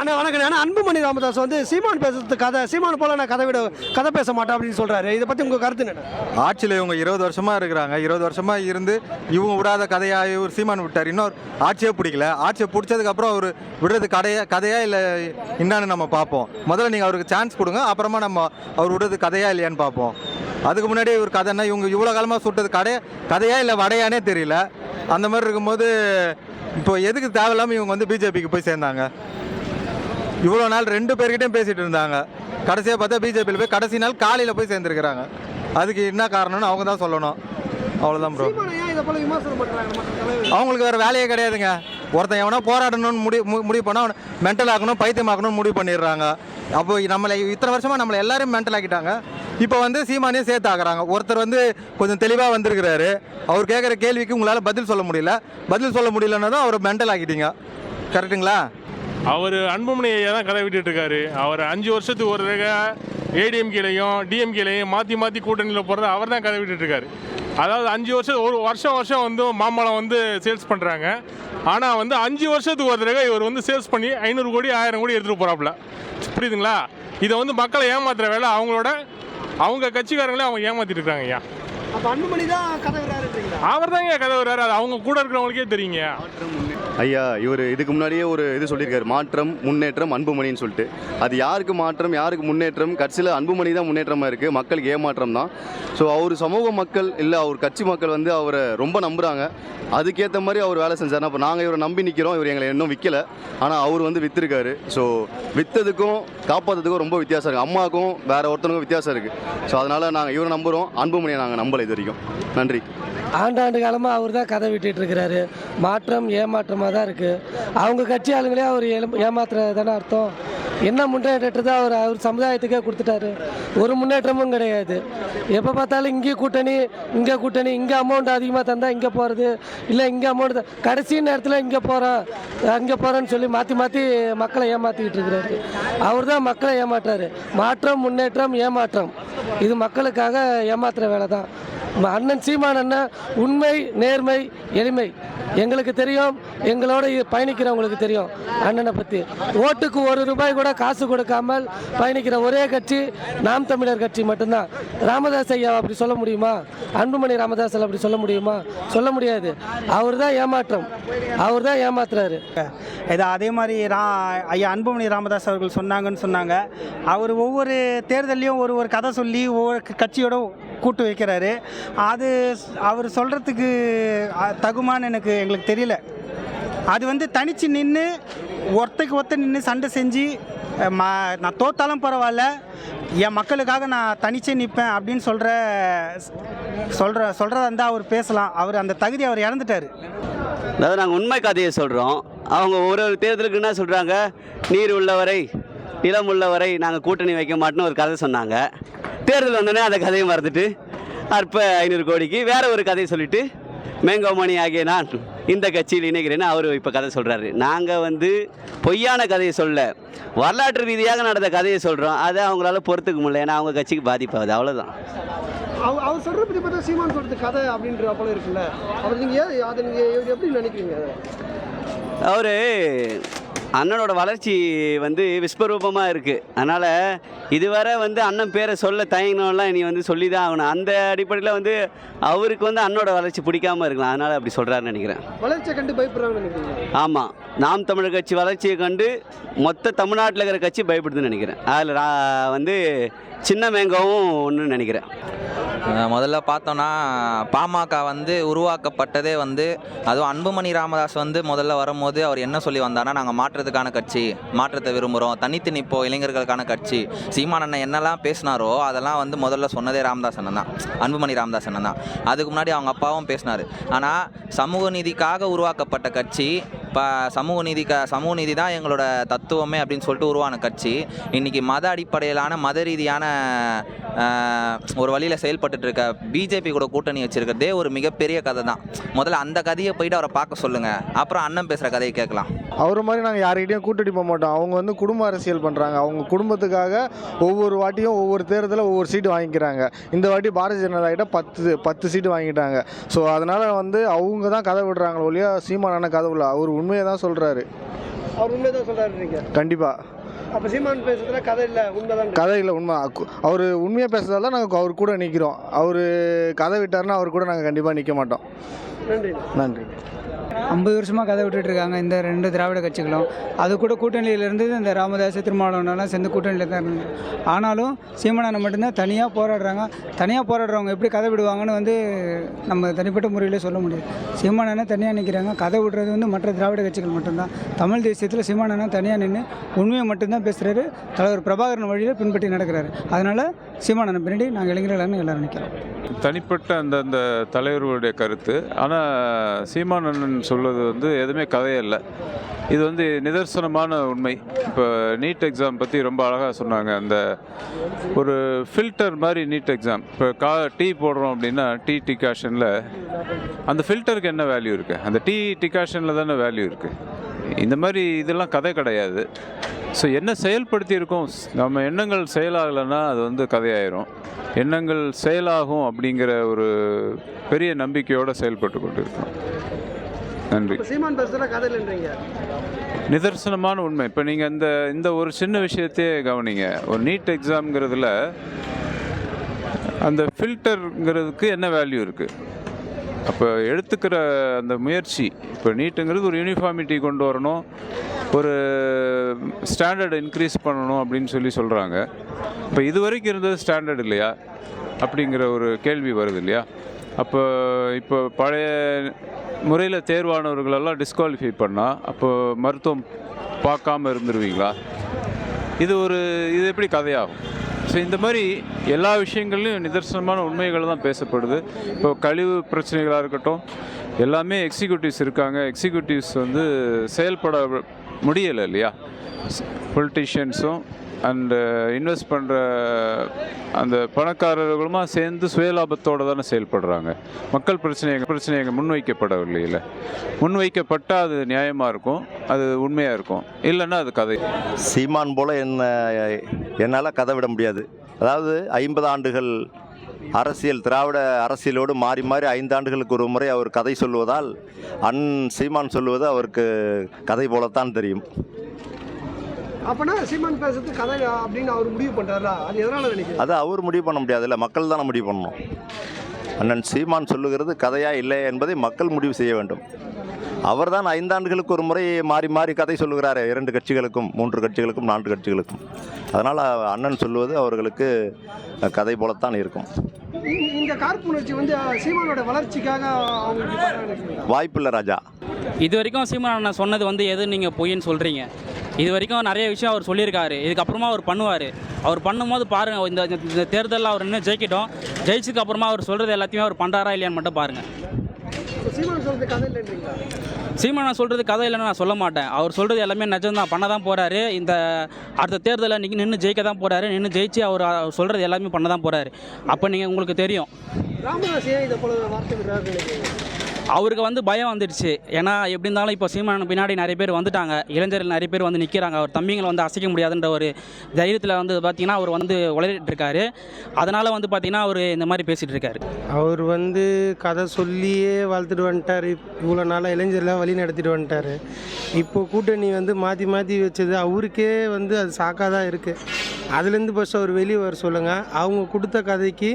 அண்ணா வணக்கம் அண்ணா அன்புமணி ராமதாஸ் வந்து சீமான் பேசுறது கதை. சீமான் போல நான் கதை விட கதை பேச மாட்டேன் அப்படின்னு சொல்றாரு. இதை பத்தி உங்க கருத்து என்ன ஆட்சியில் இவங்க இருபது வருஷமா இருக்கிறாங்க. இருபது வருஷமா இருந்து இவங்க விடாத கதையா இவர் சீமான் விட்டார். இன்னொரு ஆட்சியே பிடிக்கல. ஆட்சியை பிடிச்சதுக்கு அப்புறம் அவர் விடுறது கதையா கதையா இல்லை என்னன்னு நம்ம பார்ப்போம். முதல்ல நீங்கள் அவருக்கு சான்ஸ் கொடுங்க. அப்புறமா நம்ம அவர் விடுறது கதையா இல்லையான்னு பார்ப்போம். அதுக்கு முன்னாடி இவர் கதைன்னா இவங்க இவ்வளோ காலமாக சுட்டது கடை கதையா இல்லை வடையானே தெரியல. அந்த மாதிரி இருக்கும்போது இப்போ எதுக்கு தேவையில்லாமல் இவங்க வந்து பிஜேபிக்கு போய் சேர்ந்தாங்க? இவ்வளோ நாள் ரெண்டு பேர்கிட்டயும் பேசிட்டு இருந்தாங்க. கடைசியாக பார்த்தா பிஜேபியில் போய் கடைசி நாள் காலையில் போய் சேர்ந்துருக்கிறாங்க. அதுக்கு என்ன காரணம்னு அவங்க தான் சொல்லணும். அவ்வளோதான் ப்ரோ சீமான் அவங்களுக்கு வேறு வேலையே கிடையாதுங்க. ஒருத்தன் எவனா போராடணும்னு முடி முடிவு பண்ணால் அவனை மென்டல் ஆக்கணும் பைத்தியம் ஆக்கணும்னு முடிவு பண்ணிடுறாங்க. அப்போ நம்மளை இத்தனை வருஷமாக நம்மளை எல்லாரும் மென்டல் ஆக்கிட்டாங்க. இப்போ வந்து சீமானையும் சேர்த்து ஆக்குறாங்க ஒருத்தர் வந்து கொஞ்சம் தெளிவாக வந்திருக்கிறாரு. அவர் கேட்குற கேள்விக்கு உங்களால் பதில் சொல்ல முடியல. பதில் சொல்ல முடியலன்னா தான் அவர் மென்டல் ஆக்கிட்டீங்க. கரெக்டுங்களா அவர் அன்புமணி ஐயா தான் கதை விட்டுட்டு இருக்காரு அவர் அஞ்சு வருஷத்துக்கு ஒரு தடவை ஏடிஎம்கேலையும் டிஎம்கேலையும் மாற்றி மாற்றி கூட்டணியில் போடுறது அவர் தான் கதை விட்டுட்டு இருக்காரு அதாவது அஞ்சு வருஷம் ஒரு வருஷம் வருஷம் வந்து மாம்பழம் வந்து சேல்ஸ் பண்ணுறாங்க ஆனால் வந்து அஞ்சு வருஷத்துக்கு ஒரு தடவை இவர் வந்து சேல்ஸ் பண்ணி ஐநூறு கோடி ஆயிரம் கோடி எடுத்துகிட்டு போகிறாப்புல புரியுதுங்களா? இதை வந்து மக்களை ஏமாத்துற வேலை அவங்களோட அவங்க கட்சிக்காரங்களே அவங்க ஏமாத்திட்டு இருக்காங்க ஐயா. அப்ப அன்புமணி தான் கதை விடுறாருன்றீங்களா அவர் தாங்க கதை வர்றாரு அது அவங்க கூட இருக்கிறவங்களுக்கே தெரியுங்க. ஐயா இவர் இதுக்கு முன்னாடியே ஒரு இது சொல்லியிருக்காரு. மாற்றம் முன்னேற்றம் அன்புமணின்னு சொல்லிட்டு. அது யாருக்கு மாற்றம் யாருக்கு முன்னேற்றம்? கட்சியில் அன்புமணி தான் முன்னேற்றமாக இருக்குது மக்களுக்கு ஏமாற்றம் தான். ஸோ அவர் சமூக மக்கள் இல்லை அவர் கட்சி மக்கள் வந்து அவரை ரொம்ப நம்புகிறாங்க அதுக்கேற்ற மாதிரி அவர் வேலை செஞ்சார் அப்போ நாங்கள் இவரை நம்பி நிற்கிறோம் இவர் எங்களை இன்னும் விற்கல ஆனால் அவர் வந்து விற்றுருக்காரு ஸோ விற்றதுக்கும் காப்பாற்றுறதுக்கும் ரொம்ப வித்தியாசம் இருக்குது அம்மாவுக்கும் வேற ஒருத்தனுக்கும் வித்தியாசம் இருக்குது ஸோ அதனால் நாங்கள் இவரை நம்புகிறோம் அன்புமணியை நாங்கள் நம்பலை. இது வரைக்கும். நன்றி. ஆண்டாண்டு காலமாக அவர் தான் கதை விட்டுட்டு இருக்கிறாரு. மாற்றம் ஏமாற்றமாக தான் இருக்குது அவங்க கட்சி ஆளுங்களே அவர் ஏமாத்துறது தானே அர்த்தம். என்ன முன்னேற்றத்தை அவர் அவர் சமுதாயத்துக்கே கொடுத்துட்டாரு. ஒரு முன்னேற்றமும் கிடையாது. எப்போ பார்த்தாலும் இங்கே கூட்டணி இங்கே கூட்டணி இங்கே அமௌண்ட் அதிகமாக தந்தால் இங்கே போகிறது இல்லை இங்கே அமௌண்ட் கடைசி நேரத்தில் இங்கே போகிறோம் அங்கே போகிறோன்னு சொல்லி மாற்றி மாற்றி மக்களை ஏமாற்றிக்கிட்டு இருக்கிறாரு. அவர் தான் மக்களை ஏமாற்றாரு. மாற்றம் முன்னேற்றம் ஏமாற்றம். இது மக்களுக்காக ஏமாத்துற வேலை தான். அண்ணன் சீமான் அண்ணன் உண்மை நேர்மை எளிமை. எங்களுக்கு தெரியும் எங்களோட பயணிக்கிறவங்களுக்கு தெரியும் அண்ணனை பற்றி ஓட்டுக்கு ஒரு ரூபாய் கூட காசு கொடுக்காமல் பயணிக்கிற ஒரே கட்சி நாம் தமிழர் கட்சி மட்டும்தான். ராமதாஸ் ஐயா அப்படி சொல்ல முடியுமா? அன்புமணி ராமதாஸ் அப்படி சொல்ல முடியுமா? சொல்ல முடியாது. அவர் தான் ஏமாற்றம். அவர் தான் ஏமாத்துறாரு. இது அதே மாதிரி ரா ஐயா அன்புமணி ராமதாஸ் அவர்கள் சொன்னாங்கன்னு சொன்னாங்க. அவர் ஒவ்வொரு தேர்தல்லையும் ஒரு ஒரு கதை சொல்லி ஒவ்வொரு கட்சியோட கூட்டு வைக்கிறாரு. அது அவர் சொல்கிறதுக்கு தகுமான்னு எனக்கு எங்களுக்கு தெரியல. அது வந்து தனித்து நின்று ஒருத்தக்கு ஒருத்த நின்று சண்டை செஞ்சு ம நான் தோத்தாலும் பரவாயில்ல என் மக்களுக்காக நான் தனிச்சே நிற்பேன் அப்படின்னு சொல்கிற சொல்கிற சொல்கிறதா இருந்தால் அவர் பேசலாம். அவர் அந்த தகுதி அவர் இறந்துட்டார் அதாவது நாங்கள் உண்மை கதையை சொல்கிறோம் அவங்க ஒரு ஒரு தேர்தலுக்கு என்ன சொல்கிறாங்க நீர் உள்ளவரை நிலம் உள்ளவரை நாங்கள் கூட்டணி வைக்க மாட்டோம்னு ஒரு கதை சொன்னாங்க. தேர்தல் வந்தோடனே அந்த கதையை மறந்துட்டு அற்ப ஐநூறு கோடிக்கு வேற ஒரு கதையை சொல்லிட்டு மேங்கோமணி ஆகிய நான் இந்த கட்சியில் இணைகிறேன்னு அவர் இப்போ கதை சொல்கிறாரு நாங்கள் வந்து பொய்யான கதையை சொல்ல வரலாற்று ரீதியாக நடந்த கதையை சொல்கிறோம் அதை அவங்களால பொறுத்துக்க முடியல. ஏன்னா அவங்க கட்சிக்கு பாதிப்பாகுது. அவ்வளோதான் அவர் சொல்ற பத்தி பார்த்தா சீமான் சொல்றது கதை அப்படின்ற போல இருக்குல்ல. அவர் நீங்க ஏன் அதை நீங்க எப்படி நினைக்கிறீங்க? அவர் அண்ணனோட வளர்ச்சி வந்து விஸ்வரூபமாக இருக்குது அதனால் இதுவரை வந்து அண்ணன் பேரை சொல்ல தயங்கினோம்லாம் இனி வந்து சொல்லி தான் ஆகணும். அந்த அடிப்படையில் வந்து அவருக்கு வந்து அண்ணனோட வளர்ச்சி பிடிக்காம இருக்கலாம். அதனால் அப்படி சொல்கிறாருன்னு நினைக்கிறேன். வளர்ச்சியை கண்டு பயப்படுறாங்கன்னு ஆமாம் நாம் தமிழர் கட்சி வளர்ச்சியை கண்டு மொத்த தமிழ்நாட்டில் இருக்கிற கட்சி பயப்படுதுன்னு நினைக்கிறேன். அதில் வந்து சின்ன மேங்காவும் ஒன்றுன்னு நினைக்கிறேன். முதல்ல பார்த்தோன்னா பாமக வந்து உருவாக்கப்பட்டதே வந்து அதுவும் அன்புமணி ராமதாஸ் வந்து முதல்ல வரும்போது அவர் என்ன சொல்லி வந்தார்னா நாங்கள் மாற்றத்துக்கான கட்சி மாற்றத்தை விரும்புகிறோம் தனித்து நிற்போம் இளைஞர்களுக்கான கட்சி. சீமான் அண்ணன் என்னெல்லாம் பேசினாரோ அதெல்லாம் வந்து முதல்ல சொன்னதே ராமதாஸ் அண்ணன் தான். அன்புமணி ராமதாஸ் அண்ணன் தான். அதுக்கு முன்னாடி அவங்க அப்பாவும் பேசினார். ஆனால் சமூக நீதிக்காக உருவாக்கப்பட்ட கட்சி இப்போ சமூக நீதிக்க சமூக நீதி தான் எங்களோட தத்துவமே அப்படின்னு சொல்லிட்டு உருவான கட்சி. இன்றைக்கி மத அடிப்படையிலான மத ரீதியான ஒரு வழியில் செயல்பட்டுட்டு இருக்க பிஜேபி கூட கூட்டணி வச்சிருக்கிறதே ஒரு மிகப்பெரிய கதை தான். முதல்ல அந்த கதையை போயிட்டு அவரை பார்க்க சொல்லுங்கள் அப்புறம் அண்ணன் பேசுகிற கதையை கேட்கலாம். அவர் மாதிரி நாங்கள் யார்கிட்டையும் கூட்டணி போக மாட்டோம். அவங்க வந்து குடும்ப அரசியல் பண்ணுறாங்க அவங்க குடும்பத்துக்காக ஒவ்வொரு வாட்டியும் ஒவ்வொரு தேர்தலில் ஒவ்வொரு சீட்டு வாங்கிக்கிறாங்க. இந்த வாட்டி பாரதிய ஜனதா கிட்ட பத்து பத்து சீட்டு வாங்கிட்டாங்க. ஸோ அதனால் வந்து அவங்க தான் கதை விடுறாங்க ஒழிய சீமானான கதை விடல. அவர் உண்மையை தான் சொல்கிறாரு அவர் உண்மையை தான் சொல்கிறாருன்றீங்க கண்டிப்பாக அப்போ சீமான் பேசுறதுல கதை இல்லை உண்மைதான் கதை இல்லை உண்மை. அவர் உண்மையாக பேசுறதால நாங்கள் அவர் கூட நிற்கிறோம் அவர் கதை விட்டாருன்னா அவர் கூட நாங்கள் கண்டிப்பாக நிற்க மாட்டோம். நன்றி. நன்றி. ஐம்பது வருஷமாக கதை விட்டுட்டு இருக்காங்க இந்த ரெண்டு திராவிட கட்சிகளும். அது கூட கூட்டணியிலேருந்து இந்த ராமதாஸ் திருமாவளவனெல்லாம் சேர்ந்து கூட்டணியில் தான் இருந்தாங்க. ஆனாலும் சீமானனை மட்டும்தான் தனியாக போராடுறாங்க. தனியாக போராடுறவங்க எப்படி கதை விடுவாங்கன்னு வந்து நம்ம தனிப்பட்ட முறையில் சொல்ல முடியாது. சீமானனை தனியாக நிற்கிறாங்க கதை விடுறது வந்து மற்ற திராவிட கட்சிகள் மட்டும்தான். தமிழ் தேசியத்தில் சீமானனை தனியாக நின்று உண்மையை மட்டும்தான் பேசுகிறாரு தலைவர் பிரபாகரன் வழியில் பின்பற்றி நடக்கிறாரு. அதனால் சீமானனை பின்னாடி நாங்கள் இளைஞர்கள் எல்லாரும் நிற்கிறோம் தனிப்பட்ட அந்தந்த தலைவர்களுடைய கருத்து. ஆனால் சீமானண்ணன் சொல்வது வந்து எதுவுமே கதையே இல்லை. இது வந்து நிதர்சனமான உண்மை. இப்போ நீட் எக்ஸாம் பற்றி ரொம்ப அழகாக சொன்னாங்க. அந்த ஒரு ஃபில்டர் மாதிரி நீட் எக்ஸாம். இப்போ கா டீ போடுறோம் அப்படின்னா டீ டிகாஷனில் அந்த ஃபில்டருக்கு என்ன வேல்யூ இருக்குது அந்த டீ டிகாஷனில் தானே வேல்யூ இருக்குது இந்த மாதிரி இதெல்லாம் கதை கிடையாது. ஸோ என்ன செயல்படுத்தி இருக்கோம் நம்ம எண்ணங்கள் செயலாகலைன்னா அது வந்து கதையாயிரும். எண்ணங்கள் செயலாகும் அப்படிங்கிற ஒரு பெரிய நம்பிக்கையோடு செயல்பட்டு கொண்டு இருக்கோம் நன்றி சீமான் இல்லைன்றீங்க. நிதர்சனமான உண்மை. இப்போ நீங்கள் இந்த இந்த ஒரு சின்ன விஷயத்தையே கவனிங்க. ஒரு நீட் எக்ஸாம்ங்கிறதுல அந்த ஃபில்டருங்கிறதுக்கு என்ன வேல்யூ இருக்குது அப்போ எடுத்துக்கிற அந்த முயற்சி இப்போ நீட்டுங்கிறது ஒரு யூனிஃபார்மிட்டி கொண்டு வரணும் ஒரு ஸ்டாண்டர்ட் இன்க்ரீஸ் பண்ணணும் அப்படின்னு சொல்லி சொல்கிறாங்க இப்போ இது வரைக்கும் இருந்தது ஸ்டாண்டர்ட் இல்லையா? அப்படிங்கிற ஒரு கேள்வி வருது இல்லையா? அப்போ இப்போ பழைய முறையில் தேர்வானவர்களெல்லாம் டிஸ்குவாலிஃபை பண்ணால் அப்போ மருத்துவம் பார்க்காம இருந்துருவீங்களா? இது ஒரு இது எப்படி கதையாகும்? ஸோ இந்த மாதிரி எல்லா விஷயங்கள்லையும் நிதர்சனமான உண்மைகள் தான் பேசப்படுது. இப்போ கழிவு பிரச்சனைகளாக இருக்கட்டும் எல்லாமே எக்ஸிக்யூட்டிவ்ஸ் இருக்காங்க. எக்ஸிக்யூட்டிவ்ஸ் வந்து செயல்பட முடியலை இல்லையா? பொலிட்டிஷியன்ஸும் அண்டு இன்வெஸ்ட் பண்ணுற அந்த பணக்காரர்களுமா சேர்ந்து சுயலாபத்தோடு தானே செயல்படுறாங்க. மக்கள் பிரச்சனை பிரச்சனை எங்கள் முன்வைக்கப்படவில்லை இல்லை முன்வைக்கப்பட்டால் அது நியாயமாக இருக்கும் அது உண்மையாக இருக்கும். இல்லைன்னா அது கதை. சீமான் போல் என்ன என்னால் கதை விட முடியாது. அதாவது ஐம்பது ஆண்டுகள் அரசியல் திராவிட அரசியலோடு மாறி மாறி ஐந்து ஆண்டுகளுக்கு ஒரு முறை அவர் கதை சொல்வதால் அன் சீமான் சொல்வது அவருக்கு கதை போலத்தான் தெரியும். அப்போனா சீமான் பேசுறது கதை அப்படின்னு அவர் முடிவு பண்ணுறாரா அது எதனால் நினைக்கிறீங்க? அது அவர் முடிவு பண்ண முடியாதுல்ல மக்கள் தானே முடிவு பண்ணணும். அண்ணன் சீமான் சொல்லுகிறது கதையா இல்லை என்பதை மக்கள் முடிவு செய்ய வேண்டும். அவர்தான் ஐந்தாண்டுகளுக்கு ஒரு முறை மாறி மாறி கதை சொல்லுகிறார் இரண்டு கட்சிகளுக்கும் மூன்று கட்சிகளுக்கும் நான்கு கட்சிகளுக்கும். அதனால் அண்ணன் சொல்வது அவர்களுக்கு கதை போலத்தான் இருக்கும். இந்த- காழ்ப்புணர்ச்சி வந்து சீமானோட வளர்ச்சிக்காக? வாய்ப்பில்லை ராஜா. இது வரைக்கும் சீமான் அண்ணன் சொன்னது வந்து எது நீங்கள் பொய்ன்னு சொல்கிறீங்க இது வரைக்கும் நிறைய விஷயம் அவர் சொல்லியிருக்காரு. இதுக்கப்புறமா அவர் பண்ணுவார். அவர் பண்ணும்போது பாருங்கள் இந்த இந்த தேர்தலில் அவர் இன்னும் ஜெயிக்கட்டும். ஜெயிச்சதுக்கு அப்புறமா அவர் சொல்கிறது எல்லாத்தையுமே அவர் பண்ணுறாரா இல்லையான்னு மட்டும் பாருங்கள் சீமான் சொல்றது கதை இல்லைன்றீங்களா? சீமான் சொல்கிறது கதை இல்லைன்னு நான் சொல்ல மாட்டேன். அவர் சொல்கிறது எல்லாமே நிஜம்தான் பண்ண தான் போகிறாரு இந்த அடுத்த தேர்தலில் நின்று நின்று ஜெயிக்க தான் போகிறாரு நின்று ஜெயிச்சு அவர் சொல்கிறது எல்லாமே பண்ண தான் போகிறாரு அப்போ நீங்கள் உங்களுக்கு தெரியும். அவருக்கு வந்து பயம் வந்துடுச்சு. ஏன்னா எப்படி இருந்தாலும் இப்போ சீமான பின்னாடி நிறைய பேர் வந்துட்டாங்க. இளைஞர்கள் நிறைய பேர் வந்து நிற்கிறாங்க அவர் தம்பிங்களை வந்து அசைக்க முடியாதுன்ற ஒரு தைரியத்தில் வந்து பார்த்தீங்கன்னா அவர் வந்து உளறிட்டு இருக்காரு அதனால் வந்து பார்த்தீங்கன்னா அவர் இந்த மாதிரி பேசிகிட்டு இருக்காரு அவர் வந்து கதை சொல்லியே வளர்த்துட்டு வந்துட்டார். இவ்வளோ நாளாக இளைஞர்லாம் வழி நடத்திட்டு வந்துட்டார். இப்போ கூட்டணி வந்து மாற்றி மாற்றி வச்சது அவருக்கே வந்து அது சாக்காக தான் இருக்குது அதுலேருந்து ஃபஸ்ட் அவர் வெளியே வர சொல்லுங்கள் அவங்க கொடுத்த கதைக்கு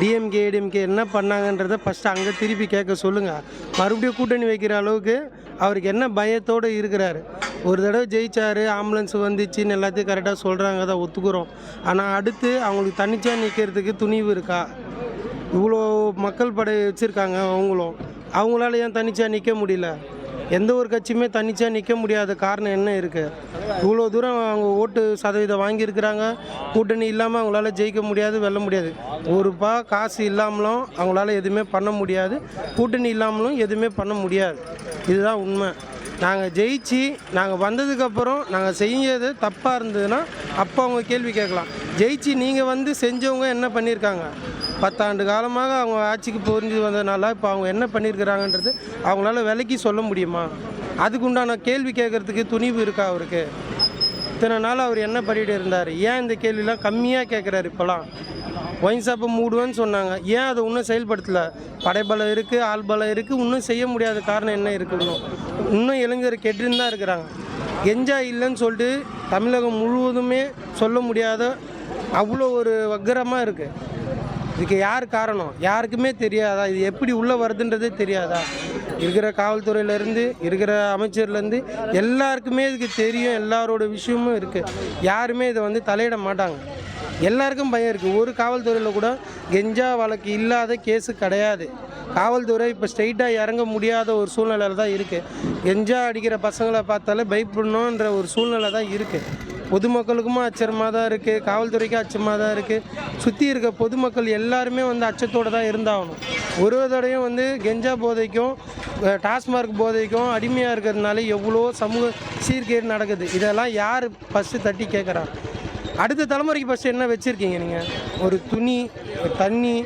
டிஎம்கே ஏடிஎம்கே என்ன பண்ணாங்கன்றதை ஃபஸ்ட்டு அங்கே திருப்பி கேட்க சொல்லுங்கள் மறுபடியும் கூட்டணி வைக்கிற அளவுக்கு அவருக்கு என்ன பயத்தோடு இருக்கிறாரு? ஒரு தடவை ஜெயிச்சார் ஆம்புலன்ஸ் வந்துச்சுன்னு எல்லாத்தையும் கரெக்டாக சொல்கிறாங்க தான் ஒத்துக்கிறோம். ஆனால் அடுத்து அவங்களுக்கு தனிச்சாக நிற்கிறதுக்கு துணிவு இருக்கா? இவ்வளோ மக்கள் படை வச்சுருக்காங்க அவங்களும். அவங்களால ஏன் தனிச்சாக நிற்க முடியல? எந்த ஒரு கட்சியுமே தனிச்சாக நிற்க முடியாத காரணம் என்ன இருக்குது இவ்வளோ தூரம் அவங்க ஓட்டு சதவீதம் வாங்கியிருக்கிறாங்க. கூட்டணி இல்லாமல் அவங்களால ஜெயிக்க முடியாது வெல்ல முடியாது. ஒரு ரூபா காசு இல்லாமலும் அவங்களால எதுவுமே பண்ண முடியாது. கூட்டணி இல்லாமலும் எதுவுமே பண்ண முடியாது. இதுதான் உண்மை. நாங்கள் ஜெயிச்சு நாங்கள் வந்ததுக்கப்புறம் நாங்கள் செஞ்சது தப்பாக இருந்ததுன்னா அப்போ அவங்க கேள்வி கேட்கலாம். ஜெயிச்சு நீங்கள் வந்து செஞ்சவங்க என்ன பண்ணியிருக்காங்க? பத்தாண்டு காலமாக அவங்க ஆட்சிக்கு புரிஞ்சு வந்ததுனால இப்போ அவங்க என்ன பண்ணியிருக்கிறாங்கன்றது அவங்களால விலைக்கு சொல்ல முடியுமா? அதுக்கு உண்டான கேள்வி கேட்குறதுக்கு துணிவு இருக்கா அவருக்கு? இத்தனை நாள் அவர் என்ன பண்ணிட்டு இருந்தார்? ஏன் இந்த கேள்விலாம் கம்மியாக கேட்குறாரு இப்போலாம் ஒயின் ஷாப்பை மூடுவேன்னு சொன்னாங்க. ஏன் அதை இன்னும் செயல்படுத்தலை? படைபலம் இருக்குது ஆள் பலம் இருக்குது இன்னும் செய்ய முடியாத காரணம் என்ன இருக்குன்னு இன்னும்? இன்னும் இளைஞர் கெட்டுன்னு தான் இருக்கிறாங்க. கெஞ்சா இல்லைன்னு சொல்லிட்டு தமிழகம் முழுவதுமே சொல்ல முடியாத அவ்வளோ ஒரு வக்கரமாக இருக்குது இதுக்கு யார் காரணம்? யாருக்குமே தெரியாதா? இது எப்படி உள்ளே வருதுன்றதே தெரியாதா? இருக்கிற காவல்துறையிலேருந்து இருக்கிற அமைச்சர்லேருந்து எல்லாருக்குமே இதுக்கு தெரியும் எல்லாரோட விஷயமும் இருக்குது யாருமே இதை வந்து தலையிட மாட்டாங்க. எல்லாருக்கும் பயம் இருக்குது ஒரு காவல்துறையில் கூட கெஞ்சா வழக்கு இல்லாத கேஸு கிடையாது. காவல்துறை இப்போ ஸ்ட்ரைட்டாக இறங்க முடியாத ஒரு சூழ்நிலையில் தான் இருக்குது கெஞ்சா அடிக்கிற பசங்களை பார்த்தாலே பயப்படணுன்ற ஒரு சூழ்நிலை தான் இருக்குது பொதுமக்களுக்குமா அச்சமாக தான் இருக்குது காவல்துறைக்கும் அச்சமாக தான் இருக்குது சுற்றி இருக்க பொதுமக்கள் எல்லாருமே வந்து அச்சத்தோடு தான் இருந்தாகணும். ஒரு தடையும் வந்து கெஞ்சா போதைக்கும் டாஸ்மார்க் போதைக்கும் அடிமையாக இருக்கிறதுனால எவ்வளோ சமூக சீர்கேடு நடக்குது. இதெல்லாம் யார் ஃபஸ்ட்டு தட்டி கேட்குறா அடுத்த தலைமுறைக்கு ஃபஸ்ட்டு என்ன வச்சுருக்கீங்க நீங்கள் ஒரு துணி ஒரு தண்ணி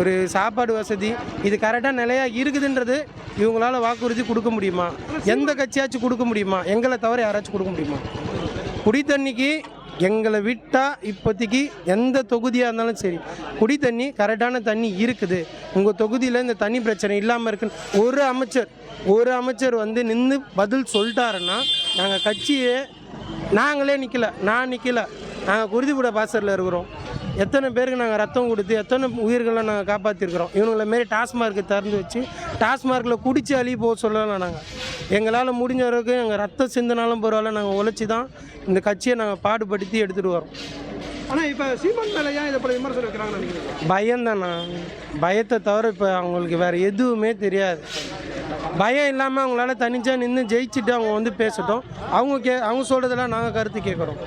ஒரு சாப்பாடு வசதி இது கரெக்டாக நிலையாக இருக்குதுன்றது இவங்களால வாக்குறுதி கொடுக்க முடியுமா? எந்த கட்சியாச்சும் கொடுக்க முடியுமா? எங்களை தவிர யாராச்சும் கொடுக்க முடியுமா? குடி தண்ணிக்கு எங்களை விட்டால் இப்போதைக்கு எந்த தொகுதியாக இருந்தாலும் சரி குடி தண்ணி கரெக்டான தண்ணி இருக்குது. உங்கள் தொகுதியில் இந்த தண்ணி பிரச்சனை இல்லாமல் இருக்குன்னு ஒரு அமைச்சர் ஒரு அமைச்சர் வந்து நின்று பதில் சொல்லிட்டாருன்னா நாங்கள் கட்சியே நாங்களே நிற்கல நான் நிற்கல நாங்கள் குருதிபுட பாசரில் இருக்கிறோம். எத்தனை பேருக்கு நாங்கள் ரத்தம் கொடுத்து எத்தனை உயிர்களை நாங்கள் காப்பாற்றிருக்கிறோம் இவனுங்களை மாரி டாஸ்மார்க்கு திறந்து வச்சு டாஸ்மார்க்கில் குடிச்சு அழி போக சொல்லலாம் நாங்கள் எங்களால் முடிஞ்ச அளவுக்கு எங்கள் ரத்தம் சிந்தினாலும் பரவாயில்ல நாங்கள் உழைச்சி தான் இந்த கட்சியை நாங்கள் பாடுபடுத்தி எடுத்துகிட்டு வரோம். ஆனால் இப்போ சீமான் மேலே ஏன் இதை போல விமர்சனம் வைக்கிறாங்கன்னு நினைக்கிறீங்க? பயம்தாண்ணா பயத்தை தவிர இப்போ அவங்களுக்கு வேறு எதுவுமே தெரியாது. பயம் இல்லாமல் அவங்களால தனிச்சாக நின்று ஜெயிச்சுட்டு அவங்க வந்து பேசட்டும். அவங்க கே அவங்க சொல்கிறதெல்லாம் நாங்கள் கருத்து கேட்குறோம்.